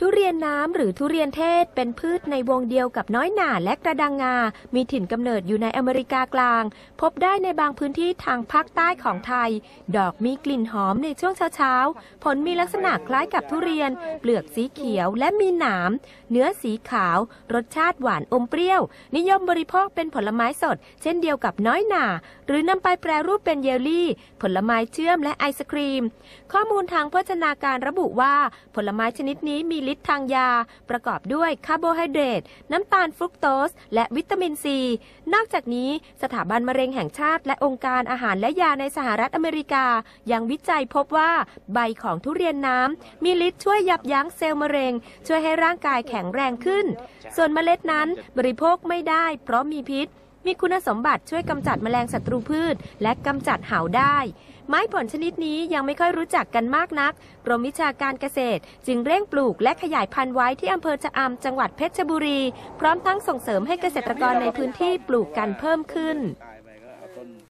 to เรียนน้ำหรือทุเรียนเทศเป็นพืชในวงเดียวกับน้อยหน่าและกระดังงา มีถิ่นกำเนิดอยู่ในอเมริกากลาง พบได้ในบางพื้นที่ทางภาคใต้ของไทย ดอกมีกลิ่นหอมในช่วงเช้าๆ ผลมีลักษณะคล้ายกับทุเรียน เปลือกสีเขียวและมีหนาม เนื้อสีขาว รสชาติหวานอมเปรี้ยว นิยมบริโภคเป็นผลไม้สด เช่นเดียวกับน้อยหน่า หรือนำไปแปรรูปเป็นเยลลี่ ผลไม้เชื่อมและไอศครีม ข้อมูลทางโภชนาการระบุว่าผลไม้ชนิดนี้มีฤทธิ์ทางยา ประกอบด้วยคาร์โบไฮเดรตน้ำตาลฟรุกโตส และวิตามินซี นอกจากนี้สถาบันมะเร็งแห่งชาติ และองค์การอาหารและยาในสหรัฐอเมริกา ยังวิจัยพบว่าใบของทุเรียนน้ำมีฤทธิ์ช่วยยับยั้งเซลล์มะเร็ง ช่วยให้ร่างกายแข็งแรงขึ้น ส่วนเมล็ดนั้นบริโภคไม่ได้ เพราะมีพิษ มีคุณสมบัติช่วยกำจัดแมลงศัตรูพืช และกำจัดเหาได้ ไม้ผลชนิดนี้ยังไม่ค่อยรู้จักกันมากนักกรมวิชาการเกษตร จึงเร่งปลูกและขยายพันธุ์ไว้ที่อำเภอชะอำจังหวัดเพชรบุรี พร้อมทั้งส่งเสริมให้เกษตรกรในพื้นที่ปลูกกันเพิ่มขึ้น